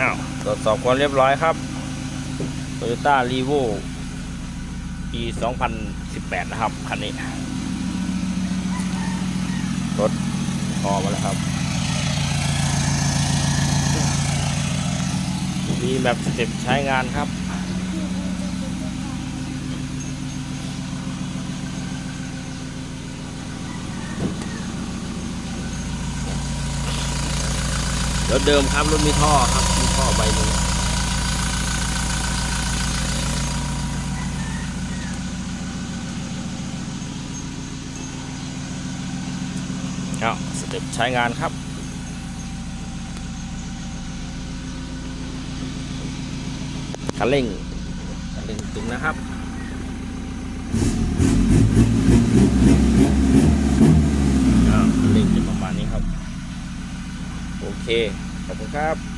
อ้าวตรวจสอบความเรียบร้อยครับ Toyota r e v o ปี 2018 นะครับ คันนี้ รถพอมาแล้วครับ มีแบบสเต็ปใช้งานครับรถเดิมครับ รถมีท่อครับ มีท่อใบหนึงเอาสเต็ปใช้งานครับคันเร่งคันเร่งตึงนะครับคันเร่งจะประมาณนี้ครับ โอเค ขอบคุณครับ